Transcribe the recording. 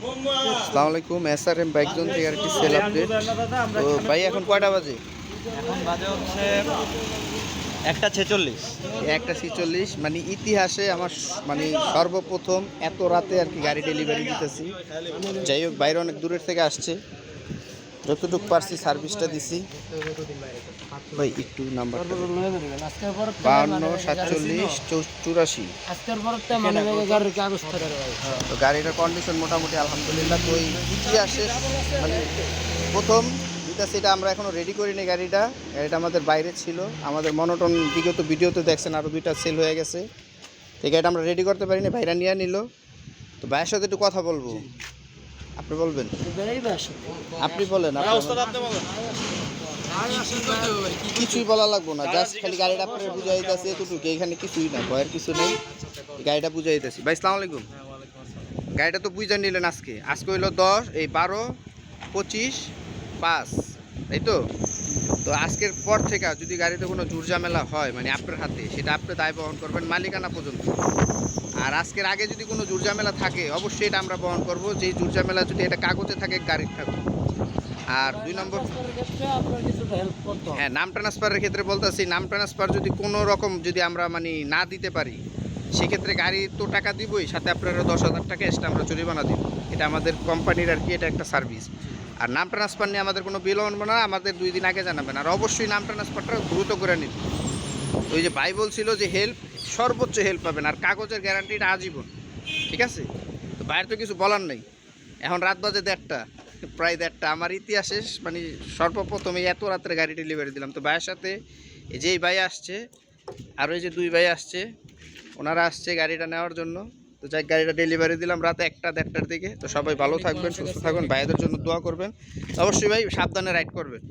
আসসালামু আলাইকুম S R M bike zone থেকে আরেকটি সেল আপডেট তো ভাই এখন কয়টা বাজে? এখন বাজে হচ্ছে একটা ছেচল্লিশ। একটা ছিচল্লিশ মানে ইতিহাসে আমার মানে সর্বপ্রথম এত রাতে আর কি গাড়ি ডেলিভারি দিতেছি। যাই হোক বাইরে অনেক দূরের থেকে আসছে। যতটুকু পারছি সার্ভিসটা দিছি। ভাই একটু নাম্বার বাহান্ন সাতচল্লিশ চুরাশি। মানে ভাই। তো গাড়িটার কন্ডিশন মোটামুটি আলহামদুলিল্লাহ তো ইতিহাসে মানে প্রথম যেটা সেটা আমরা এখনও রেডি করিনি গাড়িটা। গাড়িটা আমাদের বাইরে ছিল। আমাদের মনোটন বিগত ভিডিওতে দেখছেন আরও দুইটা সেল হয়ে গেছে। এই গাড়িটা আমরা রেডি করতে পারিনি ভাইরা নিয়ে নিল। তো ভাইয়ের সাথে একটু কথা বলব। আপনি বলবেন? আপনি বলেন কিছুই বলা লাগবো না জাস্ট খালি গাড়িটা আপনার বুঝাই দিতেছে এতটুকু এখানে কিছুই না ভয়ের কিছু নেই। গাড়িটা বুঝাই দিতেছি ভাই সালাম আলাইকুম। গাড়িটা তো বুঝে নিলেন আজকে। আজকে হইল দশ এই বারো পঁচিশ পাঁচ তাই তো? তো আজকের পর থেকে যদি গাড়িতে কোনো ঝুরঝামেলা হয় মানে আপনার হাতে, সেটা আপনি দায় বহন করবেন মালিকানা পর্যন্ত। আর আজকের আগে যদি কোনো ঝুরঝামেলা থাকে, অবশ্যই এটা আমরা বহন করব। যেই ঝুরঝামেলা যদি এটা কাগজে থাকে গাড়ির থাকবে আর দুই নম্বর হ্যাঁ নাম ট্রান্সফারের ক্ষেত্রে বলতেছি, নাম ট্রান্সফার যদি কোনো রকম যদি আমরা মানে না দিতে পারি, সেক্ষেত্রে গাড়ি তো টাকা দিবই, সাথে আপনারা দশ হাজার টাকা এক্সট্রা আমরা জরিমানা দিব। এটা আমাদের কোম্পানির আর কি, এটা একটা সার্ভিস আর নাম ট্রান্সফার নিয়ে আমাদের কোনো বিল হবে না, আমাদের দুই দিন আগে জানাবেন। আর অবশ্যই নাম ট্রান্সফারটা দ্রুত করে নিন। ওই যে ভাই বলছিল যে হেল্প সর্বোচ্চ হেল্প পাবেন আর কাগজের গ্যারান্টিটা আজীবন, ঠিক আছে? তো বাইরে তো কিছু বলার নেই। এখন রাত বাজে দেড়টা, প্রায় দেড়টা। আমার ইতিহাসে মানে সর্বপ্রথম এই এত রাত্রে গাড়ি ডেলিভারি দিলাম। তো ভাইয়ের সাথে এই যেই ভাই আসছে, আর ওই যে দুই ভাই আসছে, ওনারা আসছে গাড়িটা নেওয়ার জন্য। তো যাই, গাড়িটা ডেলিভারি দিলাম রাত একটা দেড়টার দিকে। তো সবাই ভালো থাকবেন, সুস্থ থাকবেন, ভাইদের জন্য দোয়া করবেন। অবশ্যই ভাই, সাবধানে রাইড করবেন।